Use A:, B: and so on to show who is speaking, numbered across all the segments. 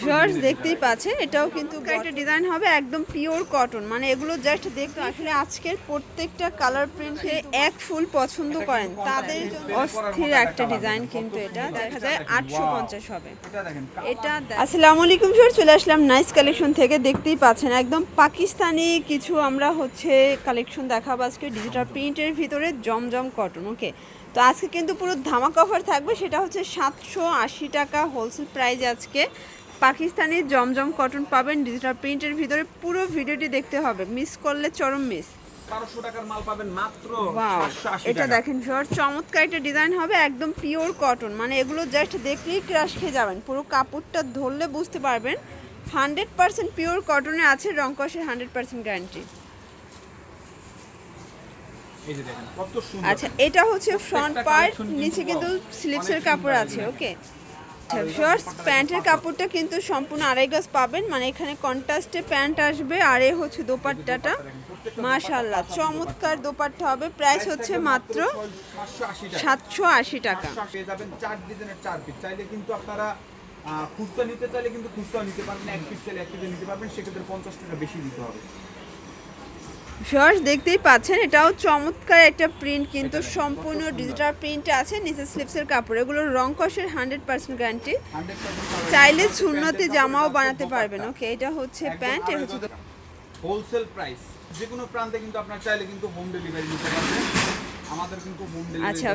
A: Viewers দেখতেই পাচ্ছেন এটাও কিন্তু একটা ডিজাইন হবে একদম পিওর কটন। মানে এগুলো জাস্ট দেখতে আসলে আজকের প্রত্যেকটা কালার প্রিন্টে এক ফুল পছন্দ করেন। তাদের জন্য অস্থির একটা ডিজাইন কিন্তু এটা। দেখা যায় আটশো পঞ্চাশ হবে।
B: এটা
A: আসসালামু আলাইকুম স্যার চলে আসলাম নাইস কালেকশন থেকে। দেখতেই পাচ্ছেন একদম পাকিস্তানি কিছু আমরা হচ্ছে কালেকশন দেখাবো আজকে। ডিজিটাল প্রিন্টের ভিতরে জমজম কটন ওকে তো আজকে কিন্তু পুরো ধামাক অফার থাকবে সেটা হচ্ছে সাতশো আশি টাকা হোলসেল প্রাইস আজকে। পাকিস্তানি জমজম কটন পাবেন ডিজিটাল প্রিন্টের ভিতরে পুরো ভিডিওটি দেখতে হবে। মিস করলে চরম মিস এটা দেখেন শর্ট চমৎকার একটা ডিজাইন হবে একদম পিওর কটন মানে এগুলো জাস্ট দেখলেই ক্রাশ খেয়ে যাবেন। পুরো কাপড়টা ধরলে বুঝতে পারবেন হান্ড্রেড পার্সেন্ট পিওর কটনে আছে রংকসের হান্ড্রেড পার্সেন্ট গ্যারান্টি
B: এই যে দেখেন কত সুন্দর
A: আচ্ছা এটা হচ্ছে ফ্রন্ট পার্ট নিচে কিন্তু স্লিপসের কাপড় আছে ওকে শর্টস প্যান্টের কাপড়টা কিন্তু সম্পূর্ণ আড়াই গজ পাবেন মানে এখানে কন্ট্রাস্টে প্যান্ট আসবে আর এ হচ্ছে দোপাট্টাটা। মাশাল্লাহ চমৎকার দোপাট্টা হবে প্রাইস হচ্ছে মাত্র
B: সাতশো আশি টাকা। পেয়ে যাবেন চার ডিজাইনের চার পিস চাইলে কিন্তু আপনারা খুচরা নিতে চাইলে কিন্তু খুচরা নিতে পারবেন এক পিস চাইলে এক পিস নিতে পারবেন সেক্ষেত্রে পঞ্চাশ টাকা বেশি দিতে হবে।
A: শর্টস দেখতেই পাচ্ছেন এটাও চমৎকার একটা প্রিন্ট কিন্তু সম্পূর্ণ ডিজিটাল প্রিন্ট আছে নিচে স্লিপসের কাপড়। এগুলোর রং কষের হান্ড্রেড পার্সেন্ট গ্যারান্টি চাইলে। শূন্যতে জামাও বানাতে। পারবেন। ওকে এটা হচ্ছে প্যান্ট এ হচ্ছে
B: হোলসেল প্রাইস যে কোনো প্রান্তে কিন্তু আপনার চাইলে কিন্তু হোম ডেলিভারি নিতে পারবেন। আমাদের কিন্তু হোম ডেলিভারি
A: আচ্ছা।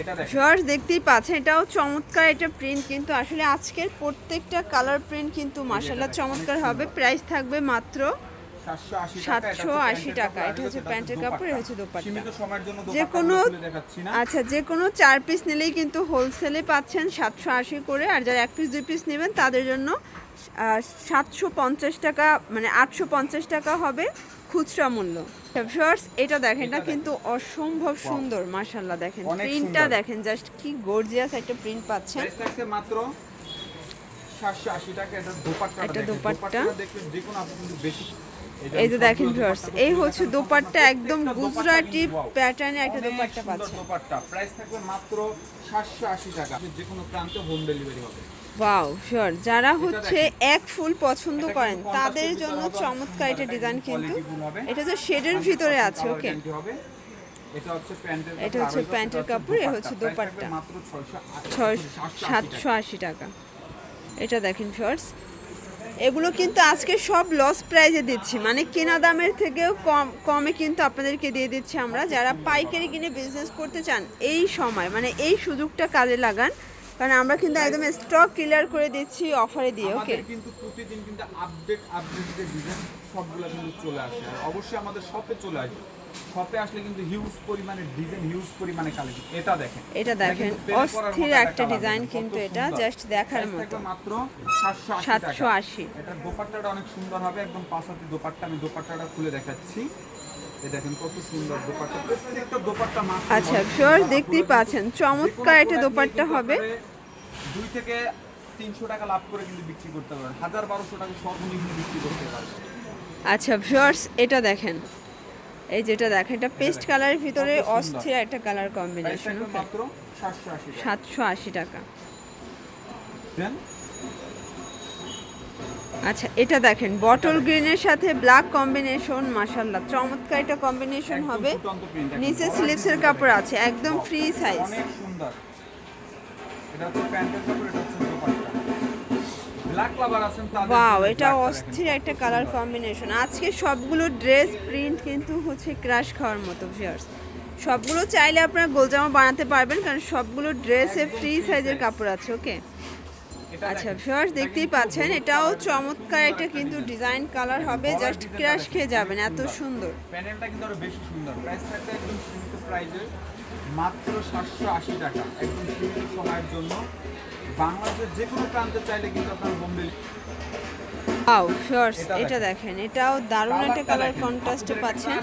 B: এটা
A: শর্টস দেখতেই পাচ্ছেন এটাও চমৎকার একটা প্রিন্ট কিন্তু আসলে আজকের প্রত্যেকটা কালার প্রিন্ট কিন্তু মাসাল্লাহ চমৎকার হবে। প্রাইস থাকবে মাত্র
B: 780
A: সাতশো আশি টাকা। এটা হচ্ছে প্যান্টের কাপড়, এটা হচ্ছে দোপাট্টা। যে কোনো-
B: না।
A: আচ্ছা যে কোনো চার পিস নিলেই কিন্তু হোলসেলে পাচ্ছেন সাতশো আশি করে আর যারা এক পিস দুই পিস নেবেন তাদের জন্য সাতশো পঞ্চাশ টাকা মানে আটশো পঞ্চাশ টাকা হবে খুচরা মূল্য। শর্টস এটা দেখেন এটা
B: এটা
A: কিন্তু অসম্ভব সুন্দর মাশাল্লাহ দেখেন। প্রিন্টটা দেখেন জাস্ট কি গর্জিয়াস একটা প্রিন্ট পাচ্ছেন।
B: মাত্র টাকা এটা দোপাট্টা।
A: দোপাট্টা।
B: দেখলে যে কোনো আপনি কিন্তু বেশি
A: এই যে দেখেন ভিউয়ার্স এই হচ্ছে দোপাট্টা একদম গুজরাটি প্যাটার্নে একটা দোপাট্টা পাচ্ছেন
B: দোপাট্টা প্রাইস থাকবে মাত্র 780 টাকা। যে কোনো প্রান্তে হোম ডেলিভারি হবে।
A: ওয়াও শিওর যারা হচ্ছে এক ফুল পছন্দ করেন তাদের জন্য চমৎকার একটা ডিজাইন কিন্তু। এটা যে শেডের ভিতরে আছে ওকে।
B: এটা হচ্ছে প্যান্টের
A: এটা হচ্ছে প্যান্টের কাপড়, এ হচ্ছে দোপাট্টা।
B: মাত্র 680
A: ছয়
B: 780
A: সাতশো আশি টাকা। এটা দেখেন শর্টস এগুলো কিন্তু আজকে সব লস প্রাইজে দিচ্ছি। মানে কেনা দামের থেকেও কম, কমে কিন্তু আপনাদেরকে দিয়ে দিচ্ছি আমরা। যারা পাইকারি কিনে বিজনেস করতে চান, এই সময় মানে এই সুযোগটা কাজে লাগান। কারণ আমরা কিন্তু একদম স্টক ক্লিয়ার করে দিচ্ছি অফারে দিয়ে ওকে
B: কিন্তু প্রতিদিন কিন্তু আপডেট আপডেট যে ডিজাইন সবগুলো কিন্তু চলে আসে। আর অবশ্যই আমাদের শপে চলে আসবে। শপে আসলে কিন্তু হিউজ পরিমাণে ডিজাইন হিউজ পরিমাণে কালেকশন এটা দেখেন।
A: এটা দেখেন অস্থির একটা ডিজাইন কিন্তু এটা জাস্ট দেখার মতো।
B: মাত্র 780
A: সাতশো
B: টাকা।
A: আশি।
B: এটা দোপাট্টাটা অনেক সুন্দর হবে একদম পাঁচাতি দোপাট্টা। আমি দোপাট্টাটা খুলে দেখাচ্ছি। এই দেখেন কত সুন্দর দোপাট্টা। প্রত্যেকটা দোপাট্টা মাত্র
A: আচ্ছা,
B: অনেক
A: দেখতেই পাচ্ছেন, চমৎকার একটা দোপাট্টা হবে।
B: দুই থেকে তিনশো টাকা লাভ করে কিন্তু বিক্রি করতে পারবেন হাজার বারোশো টাকা সর্বনিম্ন বিক্রি করতে পারবেন
A: আচ্ছা ভিউয়ার্স এটা দেখেন। এই যেটা দেখেন এটা পেস্ট কালারের ভিতরে অস্থির একটা কালার কম্বিনেশন
B: মাত্র সাতশো আশি টাকা।
A: আচ্ছা এটা দেখেন বটল গ্রিনের সাথে ব্ল্যাক কম্বিনেশন মাশাল্লাহ চমৎকার একটা কম্বিনেশন হবে। নিচে স্লিপসের কাপড় আছে একদম ফ্রি সাইজ
B: অনেক সুন্দর। এটা হচ্ছে প্যান্টের কাপড় এটা হচ্ছে
A: ওয়াও এটা অস্থির একটা কালার কম্বিনেশন আজকে সবগুলো ড্রেস প্রিন্ট কিন্তু হচ্ছে ক্রাশ খাওয়ার মতো ভিউয়ার্স সবগুলো চাইলে আপনারা গোলজামা বানাতে পারবেন কারণ সবগুলো ড্রেসে ফ্রি সাইজের কাপড় আছে ওকে আচ্ছা ভিউয়ার্স দেখতেই পাচ্ছেন এটাও চমৎকার একটা কিন্তু ডিজাইন কালার হবে জাস্ট ক্রাশ খেয়ে যাবেন এত সুন্দর।
B: প্যানেলটা কিন্তু আরও বেশি সুন্দর। প্রাইস থাকবে একদম সীমিত প্রাইসে মাত্র সাতশো আশি টাকা। একদম সীমিত সময়ের জন্য। বাংলাদেশের যে কোনো প্রান্তে চাইলে কিন্তু আপনার হোম
A: ভিউয়ার্স
B: এটা
A: এটা দেখেন। এটাও দারুণ একটা কালার কন্ট্রাস্টে পাচ্ছেন।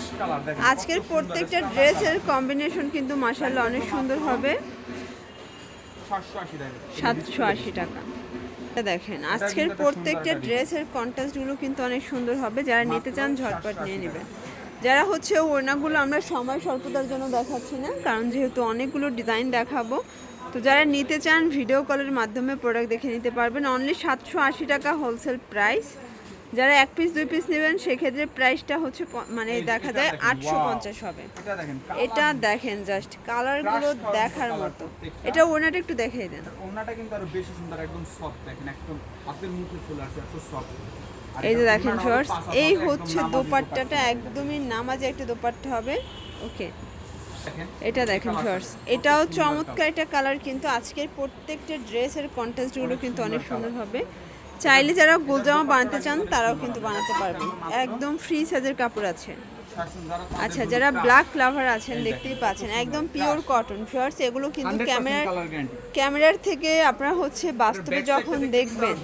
A: আজকের প্রত্যেকটা ড্রেসের কম্বিনেশন কিন্তু মাশাআল্লাহ অনেক সুন্দর হবে।
B: সাতশো আশি টাকা।
A: দেখেন আজকের প্রত্যেকটা ড্রেসের কন্ট্রাস্টগুলো কিন্তু অনেক সুন্দর হবে। যারা নিতে চান ঝটপট নিয়ে। নেবেন। যারা হচ্ছে ওড়নাগুলো আমরা সময় স্বল্পতার জন্য দেখাচ্ছি না কারণ যেহেতু অনেকগুলো ডিজাইন দেখাবো তো যারা নিতে চান ভিডিও কলের মাধ্যমে প্রোডাক্ট দেখে নিতে পারবেন। অনলি সাতশো আশি টাকা হোলসেল প্রাইস যারা এক পিস দুই পিস নেবেন সেক্ষেত্রে প্রাইসটা হচ্ছে মানে দেখা যায় আটশো পঞ্চাশ হবে।
B: এটা দেখেন
A: জাস্ট কালারগুলো দেখার মতো। এটা ওনাটা একটু দেখিয়ে দেন।
B: ওনাটা কিন্তু আরও বেশি সুন্দর একদম সফট দেখেন একদম হাতের মুখে চলে আসে এত সফট
A: এই যে দেখেন শর্টস এই হচ্ছে দোপাট্টাটা একদমই নামাজে একটা দোপাট্টা হবে। ওকে এটা দেখেন শর্টস এটাও চমৎকার একটা কালার কিন্তু আজকের প্রত্যেকটা ড্রেসের কন্টেস্টগুলো কিন্তু অনেক সুন্দর হবে। চাইলে যারা গোলজামা বানাতে চান তারাও কিন্তু বানাতে পারবেন। একদম ফ্রি সাইজের কাপড় আছে। আচ্ছা যারা ব্ল্যাক লাভার আছেন দেখতেই পাচ্ছেন একদম পিওর কটন শর্টস এগুলো কিন্তু ক্যামেরার ক্যামেরার থেকে আপনারা হচ্ছে বাস্তবে যখন দেখবেন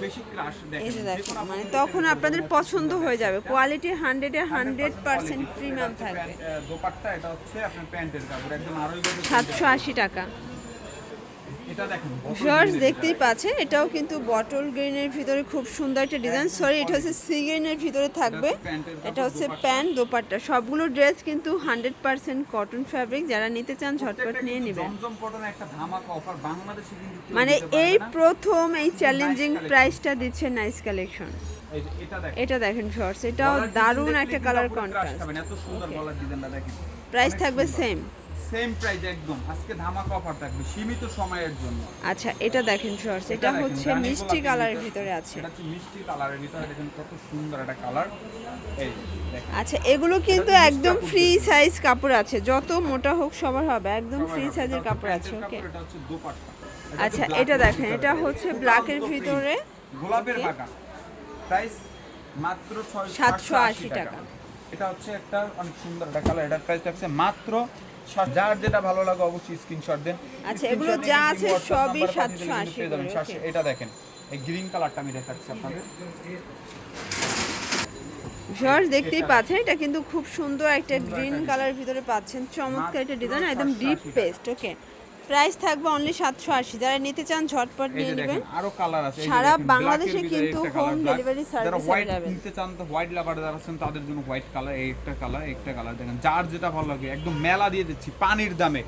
A: এই যে দেখেন মানে তখন আপনাদের পছন্দ হয়ে যাবে। কোয়ালিটি হান্ড্রেডে হান্ড্রেড পার্সেন্ট প্রিমিয়াম থাকবে। সাতশো আশি টাকা।
B: Green
A: দেখতেই
B: এটা।
A: পাচ্ছেন এটাও কিন্তু বটল গ্রিনের ভিতরে খুব সুন্দর একটা ডিজাইন সরি এটা হচ্ছে সি গ্রিনের ভিতরে থাকবে। এটা হচ্ছে প্যান্ট দোপাট্টা সবগুলো ড্রেস কিন্তু হান্ড্রেড পার্সেন্ট কটন ফ্যাব্রিক যারা নিতে চান ঝটপট নিয়ে নেবেন। মানে এই প্রথম এই চ্যালেঞ্জিং। প্রাইসটা দিচ্ছে নাইস কালেকশন
B: এটা দেখেন।
A: শর্টস এটাও দারুণ একটা কালার কন্ট্রাস্ট প্রাইস থাকবে সেম
B: সেম প্রাইস একদম। আজকে ধামাকা অফার থাকবে সীমিত সময়ের জন্য।
A: আচ্ছা এটা দেখেন শর্টস এটা হচ্ছে মিষ্টি কালারের
B: ভিতরে-
A: আছে।
B: এটা হচ্ছে মিষ্টি কালারের ভিতরে দেখেন কত সুন্দর একটা কালার এই
A: আচ্ছা এগুলো কিন্তু একদম ফ্রি সাইজ কাপড় আছে যত মোটা হোক সবার হবে একদম ফ্রি। সাইজের কাপড় আছে ওকে
B: এটা হচ্ছে দোপাট্টা।
A: আচ্ছা এটা দেখেন এটা হচ্ছে ব্ল্যাকের ভিতরে
B: গোলাপের. বাঁকা প্রাইস মাত্র
A: 780
B: টাকা। এটা হচ্ছে একটা অনেক সুন্দর একটা কালার এটার প্রাইস থাকছে মাত্র যার যেটা ভালো লাগে অবশ্যই স্ক্রিনশট দেন।
A: আচ্ছা, এগুলো যা আছে সবই
B: নাম্বারে পাঠিয়ে দিলে
A: 780
B: কিন্তু পেয়ে যাবেন।
A: করে,
B: এটা দেখেন এই গ্রিন কালারটা আমি দেখাচ্ছি আপনাদের।
A: জর্জ দেখতেই পাচ্ছেন এটা কিন্তু খুব সুন্দর একটা গ্রিন কালারের ভিতরে পাচ্ছেন। চমৎকার একটা ডিজাইন একদম ডিপ
B: 780
A: পেস্ট ওকে। প্রাইস থাকবে অনলি সাতশো আশি। যারা নিতে চান ঝটপট নিয়ে নেবেন।
B: আরও কালার আছে।
A: সারা বাংলাদেশে কিন্তু delivery
B: যারা
A: service
B: হোয়াইট। কিনতে চান তো হোয়াইট লাভার যারা আছেন তাদের জন্য হোয়াইট কালার এই একটা কালার একটা কালার দেখেন যার যেটা ভালো লাগে একদম মেলা দিয়ে দিচ্ছি পানির দামে।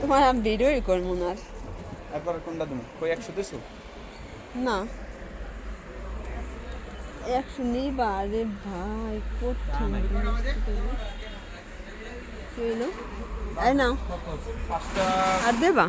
A: তোমার আমি ভিডিওই করব না আর।
B: একবার কোনটা দেবো? কই একশো দেশো
A: না। একশো নেই বা আরে ভাই কঠিন কি হলো এই নাও
B: পাঁচটা
A: আর দেবা